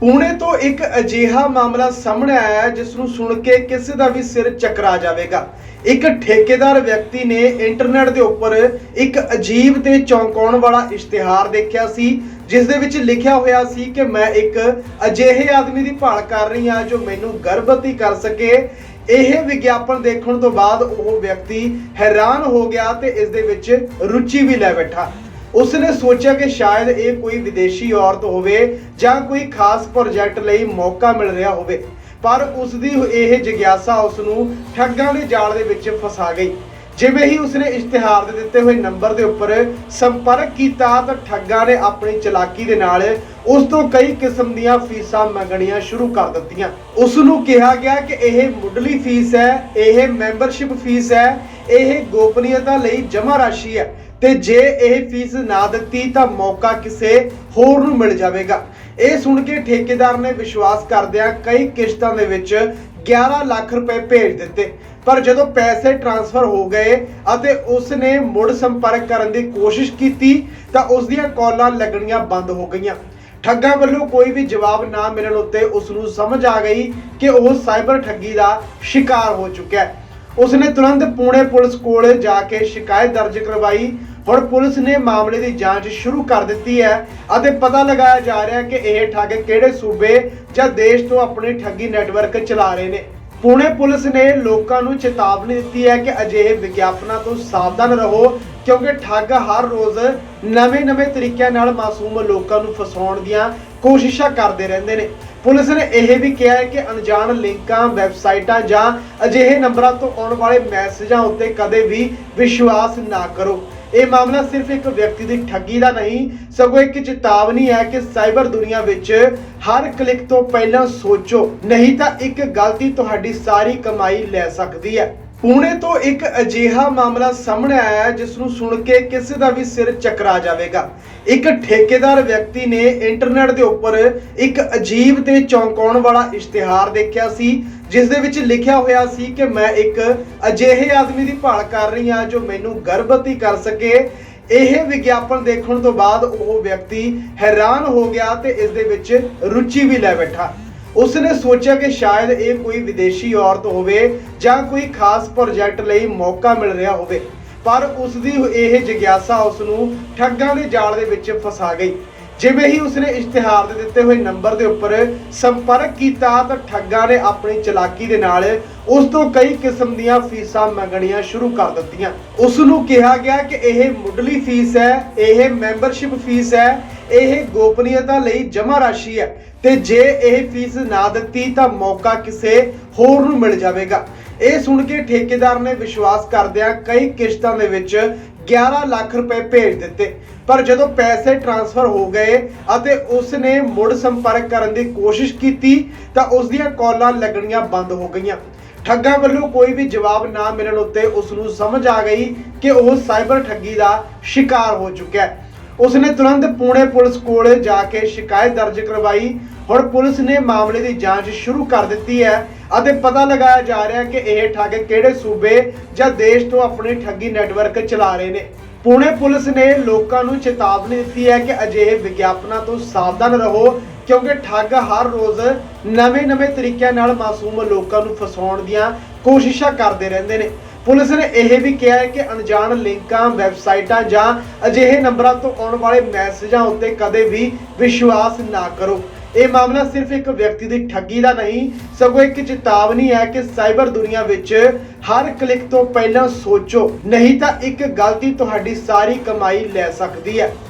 ਪੂਣੇ ਤੋਂ ਇੱਕ ਅਜਿਹਾ ਮਾਮਲਾ ਸਾਹਮਣੇ ਆਇਆ ਹੈ, ਜਿਸ ਨੂੰ ਸੁਣ ਕੇ ਕਿਸੇ ਦਾ ਵੀ ਸਿਰ ਚੱਕਰਾ ਜਾਵੇਗਾ। ਇੱਕ ਠੇਕੇਦਾਰ ਵਿਅਕਤੀ ਨੇ ਇੰਟਰਨੈਟ ਦੇ ਉੱਪਰ ਇੱਕ ਅਜੀਬ ਤੇ ਚੌਂਕਾਉਣ ਵਾਲਾ ਇਸ਼ਤਿਹਾਰ ਦੇਖਿਆ ਸੀ, ਜਿਸ ਦੇ ਵਿੱਚ ਲਿਖਿਆ ਹੋਇਆ ਸੀ ਕਿ ਮੈਂ ਇੱਕ ਅਜਿਹੇ ਆਦਮੀ ਦੀ ਭਾਲ ਕਰ ਰਹੀ ਹਾਂ ਜੋ ਮੈਨੂੰ ਗਰਭਵਤੀ ਕਰ ਸਕੇ। ਇਹ ਵਿਗਿਆਪਨ ਦੇਖਣ ਤੋਂ ਬਾਅਦ ਉਹ ਵਿਅਕਤੀ ਹੈਰਾਨ ਹੋ ਗਿਆ ਤੇ ਇਸ ਦੇ ਵਿੱਚ ਰੁਚੀ ਵੀ ਲੈ ਬੈਠਾ। ਉਸਨੇ ਸੋਚਿਆ ਕਿ ਸ਼ਾਇਦ ਇਹ ਕੋਈ ਵਿਦੇਸ਼ੀ ਔਰਤ ਹੋਵੇ ਜਾਂ ਕੋਈ ਖਾਸ ਪ੍ਰੋਜੈਕਟ ਲਈ ਮੌਕਾ ਮਿਲ ਰਿਹਾ ਹੋਵੇ। ਪਰ ਉਸ ਦੀ ਇਹ ਜਿਗਿਆਸਾ ਉਸ ਨੂੰ ਠੱਗਾਂ ਦੇ ਜਾਲ ਦੇ ਵਿੱਚ ਫਸਾ ਗਈ। ਜਿਵੇਂ ਹੀ ਉਸਨੇ ਇਸ਼ਤਿਹਾਰ ਦੇ ਦਿੱਤੇ ਹੋਏ ਨੰਬਰ ਦੇ ਉੱਪਰ ਸੰਪਰਕ ਕੀਤਾ ਤਾਂ ਠੱਗਾਂ ਨੇ ਆਪਣੀ ਚਲਾਕੀ ਦੇ ਨਾਲ ਉਸ ਤੋਂ ਕਈ ਕਿਸਮ ਦੀਆਂ ਫੀਸਾਂ ਮੰਗਣੀਆਂ ਸ਼ੁਰੂ ਕਰ ਦਿੱਤੀਆਂ। ਉਸ ਨੂੰ ਕਿਹਾ ਗਿਆ ਕਿ ਇਹ ਮੁੱਢਲੀ ਫੀਸ ਹੈ, ਇਹ ਮੈਂਬਰਸ਼ਿਪ ਫੀਸ ਹੈ, ਇਹ ਗੋਪਨੀਯਤਾ ਲਈ ਜਮ੍ਹਾਂ ਰਾਸ਼ੀ ਹੈ। ਤੇ ਜੇ ਇਹ ਫੀਸ ਨਾ ਦਿੱਤੀ ਤਾਂ ਮੌਕਾ ਕਿਸੇ ਹੋਰ ਨੂੰ ਮਿਲ ਜਾਵੇਗਾ। ਇਹ ਸੁਣ ਕੇ ਠੇਕੇਦਾਰ ਨੇ ਵਿਸ਼ਵਾਸ ਕਰਦਿਆਂ ਕਈ ਕਿਸ਼ਤਾਂ ਦੇ ਵਿੱਚ 11 ਲੱਖ ਰੁਪਏ ਭੇਜ ਦਿੱਤੇ। ਪਰ ਜਦੋਂ ਪੈਸੇ ਟ੍ਰਾਂਸਫਰ ਹੋ ਗਏ ਅਤੇ ਉਸ ਨੇ ਮੁੜ ਸੰਪਰਕ ਕਰਨ ਦੀ ਕੋਸ਼ਿਸ਼ ਕੀਤੀ ਤਾਂ ਉਸ ਦੀਆਂ ਕਾਲਾਂ ਲੱਗਣੀਆਂ ਬੰਦ ਹੋ ਗਈਆਂ। ਠੱਗਾਂ ਵੱਲੋਂ ਕੋਈ ਵੀ ਜਵਾਬ ਨਾ ਮਿਲਣ ਉੱਤੇ ਉਸ ਨੂੰ ਸਮਝ ਆ ਗਈ ਕਿ ਉਹ ਸਾਈਬਰ ਠੱਗੀ ਦਾ ਸ਼ਿਕਾਰ ਹੋ ਚੁੱਕਿਆ ਹੈ। ਉਸਨੇ ਤੁਰੰਤ ਪੁਣੇ ਪੁਲਿਸ ਕੋਲ ਜਾ ਕੇ ਸ਼ਿਕਾਇਤ ਦਰਜ ਕਰਵਾਈ। ਹੁਣ ਪੁਲਿਸ ਨੇ ਮਾਮਲੇ ਦੀ ਜਾਂਚ ਸ਼ੁਰੂ ਕਰ ਦਿੱਤੀ ਹੈ ਅਤੇ ਪਤਾ ਲਗਾਇਆ ਜਾ ਰਿਹਾ ਹੈ ਕਿ ਇਹ ਠੱਗ ਕਿਹੜੇ ਸੂਬੇ ਜਾਂ ਦੇਸ਼ ਤੋਂ ਆਪਣੇ ਠੱਗੀ ਨੈਟਵਰਕ ਚਲਾ ਰਹੇ ਨੇ। ਪੁਣੇ ਪੁਲਿਸ ਨੇ ਲੋਕਾਂ ਨੂੰ ਚੇਤਾਵਨੀ ਦਿੱਤੀ ਹੈ ਕਿ ਅਜਿਹੇ ਵਿਗਿਆਪਨਾਂ ਤੋਂ ਸਾਵਧਾਨ ਰਹੋ ਕਿਉਂਕਿ ਠੱਗ ਹਰ ਰੋਜ਼ ਨਵੇਂ-ਨਵੇਂ ਤਰੀਕਿਆਂ ਨਾਲ ਮਾਸੂਮ ਲੋਕਾਂ ਨੂੰ ਫਸਾਉਣ ਦੀਆਂ ਕੋਸ਼ਿਸ਼ਾਂ ਕਰਦੇ ਰਹਿੰਦੇ ਨੇ। ਪੁਲਿਸ ਨੇ ਇਹ ਵੀ ਕਿਹਾ ਹੈ ਕਿ ਅਣਜਾਣ ਲਿੰਕਾਂ, ਵੈਬਸਾਈਟਾਂ ਜਾਂ ਅਜਿਹੇ ਨੰਬਰਾਂ ਤੋਂ ਆਉਣ ਵਾਲੇ ਮੈਸੇਜਾਂ ਉੱਤੇ ਕਦੇ ਵੀ ਵਿਸ਼ਵਾਸ ਨਾ ਕਰੋ। ਇਹ ਮਾਮਲਾ ਸਿਰਫ ਇੱਕ ਵਿਅਕਤੀ ਦੀ ਠੱਗੀ ਦਾ ਨਹੀਂ, ਸਗੋਂ ਇੱਕ ਚੇਤਾਵਨੀ ਹੈ ਕਿ ਸਾਈਬਰ ਦੁਨੀਆ ਵਿੱਚ ਹਰ ਕਲਿੱਕ ਤੋਂ ਪਹਿਲਾਂ ਸੋਚੋ, ਨਹੀਂ ਤਾਂ ਇੱਕ ਗਲਤੀ ਤੁਹਾਡੀ ਸਾਰੀ ਕਮਾਈ ਲੈ ਸਕਦੀ ਹੈ। ਪੂਣੇ ਤੋਂ ਇੱਕ ਅਜਿਹਾ ਮਾਮਲਾ ਸਾਹਮਣੇ ਆਇਆ ਹੈ, ਜਿਸ ਨੂੰ ਸੁਣ ਕੇ ਕਿਸੇ ਦਾ ਵੀ ਸਿਰ ਚੱਕਰਾ ਜਾਵੇਗਾ। ਇੱਕ ਠੇਕੇਦਾਰ ਵਿਅਕਤੀ ਨੇ ਇੰਟਰਨੈਟ ਦੇ ਉੱਪਰ ਇੱਕ ਅਜੀਬ ਤੇ ਚੌਂਕਾਉਣ ਵਾਲਾ ਇਸ਼ਤਿਹਾਰ ਦੇਖਿਆ ਸੀ, ਜਿਸ ਦੇ ਵਿੱਚ ਲਿਖਿਆ ਹੋਇਆ ਸੀ ਕਿ ਮੈਂ ਇੱਕ ਅਜਿਹੇ ਆਦਮੀ ਦੀ ਭਾਲ ਕਰ ਰਹੀ ਹਾਂ, ਜੋ ਮੈਨੂੰ ਗਰਭਵਤੀ ਕਰ ਸਕੇ। ਇਹ ਵਿਗਿਆਪਨ ਦੇਖਣ ਤੋਂ ਬਾਅਦ ਉਹ ਵਿਅਕਤੀ ਹੈਰਾਨ ਹੋ ਗਿਆ ਤੇ ਇਸ ਦੇ ਵਿੱਚ ਰੁਚੀ ਵੀ ਲੈ ਬੈਠਾ। ਉਸਨੇ ਸੋਚਿਆ ਕਿ ਸ਼ਾਇਦ ਇਹ ਕੋਈ ਵਿਦੇਸ਼ੀ ਔਰਤ ਹੋਵੇ ਜਾਂ ਕੋਈ ਖਾਸ ਪ੍ਰੋਜੈਕਟ ਲਈ ਮੌਕਾ ਮਿਲ ਰਿਹਾ ਹੋਵੇ। ਪਰ ਉਸ ਦੀ ਇਹ ਜਿਗਿਆਸਾ ਉਸ ਨੂੰ ਠੱਗਾਂ ਦੇ ਜਾਲ ਦੇ ਵਿੱਚ ਫਸਾ ਗਈ। ਜਿਵੇਂ ਹੀ ਉਸਨੇ ਇਸ਼ਤਿਹਾਰ ਦੇ ਦਿੱਤੇ ਹੋਏ ਨੰਬਰ ਦੇ ਉੱਪਰ ਸੰਪਰਕ ਕੀਤਾ ਤਾਂ ਠੱਗਾਂ ਨੇ ਆਪਣੀ ਚਲਾਕੀ ਦੇ ਨਾਲ ਉਸ ਤੋਂ ਕਈ ਕਿਸਮ ਦੀਆਂ ਫੀਸਾਂ ਮੰਗਣੀਆਂ ਸ਼ੁਰੂ ਕਰ ਦਿੱਤੀਆਂ। ਉਸ ਨੂੰ ਕਿਹਾ ਗਿਆ ਕਿ ਇਹ ਮੁੱਢਲੀ ਫੀਸ ਹੈ, ਇਹ ਮੈਂਬਰਸ਼ਿਪ ਫੀਸ ਹੈ, ਇਹ ਗੋਪਨੀਯਤਾ ਲਈ ਜਮ੍ਹਾਂ ਰਾਸ਼ੀ ਹੈ ਤੇ ਜੇ ਇਹ ਫੀਸ ਨਾ ਦਿੱਤੀ ਤਾਂ ਮੌਕਾ ਕਿਸੇ ਹੋਰ ਨੂੰ ਮਿਲ ਜਾਵੇਗਾ। ਇਹ ਸੁਣ ਕੇ ਠੇਕੇਦਾਰ ਨੇ ਵਿਸ਼ਵਾਸ ਕਰਦਿਆਂ ਕਈ ਕਿਸ਼ਤਾਂ ਦੇ ਵਿੱਚ 11 ਲੱਖ ਰੁਪਏ ਭੇਜ ਦਿੱਤੇ। ਪਰ ਜਦੋਂ ਪੈਸੇ ਟ੍ਰਾਂਸਫਰ ਹੋ ਗਏ ਅਤੇ ਉਸ ਨੇ ਮੁੜ ਸੰਪਰਕ ਕਰਨ ਦੀ ਕੋਸ਼ਿਸ਼ ਕੀਤੀ, ਤਾਂ ਉਸ ਦੀਆਂ ਕਾਲਾਂ ਲੱਗਣੀਆਂ ਬੰਦ ਹੋ ਗਈਆਂ। ਠੱਗਾਂ ਵੱਲੋਂ ਕੋਈ ਵੀ ਜਵਾਬ ਨਾ ਮਿਲਣ ਉੱਤੇ ਉਸ ਨੂੰ ਸਮਝ ਆ ਗਈ ਕਿ ਉਹ ਸਾਈਬਰ ਠੱਗੀ ਦਾ ਸ਼ਿਕਾਰ ਹੋ ਚੁੱਕਿਆ ਹੈ। ਉਸਨੇ ਤੁਰੰਤ ਪੁਣੇ ਪੁਲਿਸ ਕੋਲ ਜਾ ਕੇ ਸ਼ਿਕਾਇਤ ਦਰਜ ਕਰਵਾਈ ਹੁਣ ਪੁਲਿਸ ਨੇ ਮਾਮਲੇ ਦੀ ਜਾਂਚ ਸ਼ੁਰੂ ਕਰ ਦਿੱਤੀ ਹੈ ਅਤੇ ਪਤਾ ਲਗਾਇਆ ਜਾ ਰਿਹਾ ਹੈ ਕਿ ਇਹ ਠੱਗ ਕਿਹੜੇ ਸੂਬੇ ਜਾਂ ਦੇਸ਼ ਤੋਂ ਆਪਣੀ ਠੱਗੀ ਨੈਟਵਰਕ ਚਲਾ ਰਹੇ ਨੇ। ਪੁਣੇ ਪੁਲਿਸ ਨੇ ਲੋਕਾਂ ਨੂੰ ਚੇਤਾਵਨੀ ਦਿੱਤੀ ਹੈ ਕਿ ਅਜਿਹੇ ਵਿਗਿਆਪਨਾਂ ਤੋਂ ਸਾਵਧਾਨ ਰਹੋ, ਕਿਉਂਕਿ ਠੱਗ ਹਰ ਰੋਜ਼ ਨਵੇਂ-ਨਵੇਂ ਤਰੀਕਿਆਂ ਨਾਲ ਮਾਸੂਮ ਲੋਕਾਂ ਨੂੰ ਫਸਾਉਣ ਦੀਆਂ ਕੋਸ਼ਿਸ਼ਾਂ ਕਰਦੇ ਰਹਿੰਦੇ ਨੇ। ਪੁਲਿਸ ਨੇ ਇਹ ਵੀ ਕਿਹਾ ਹੈ ਕਿ ਅਣਜਾਣ ਲਿੰਕਾਂ, ਵੈਬਸਾਈਟਾਂ ਜਾਂ ਅਜਿਹੇ ਨੰਬਰਾਂ ਤੋਂ ਆਉਣ ਵਾਲੇ ਮੈਸੇਜਾਂ ਉੱਤੇ ਕਦੇ ਵੀ ਵਿਸ਼ਵਾਸ ਨਾ ਕਰੋ। ਇਹ ਮਾਮਲਾ ਸਿਰਫ ਇੱਕ ਵਿਅਕਤੀ ਦੀ ਠੱਗੀ ਦਾ ਨਹੀਂ, ਸਗੋਂ ਇੱਕ ਚੇਤਾਵਨੀ ਹੈ ਕਿ ਸਾਈਬਰ ਦੁਨੀਆ ਵਿੱਚ ਹਰ ਕਲਿੱਕ ਤੋਂ ਪਹਿਲਾਂ ਸੋਚੋ, ਨਹੀਂ ਤਾਂ ਇੱਕ ਗਲਤੀ ਤੁਹਾਡੀ ਸਾਰੀ ਕਮਾਈ ਲੈ ਸਕਦੀ ਹੈ।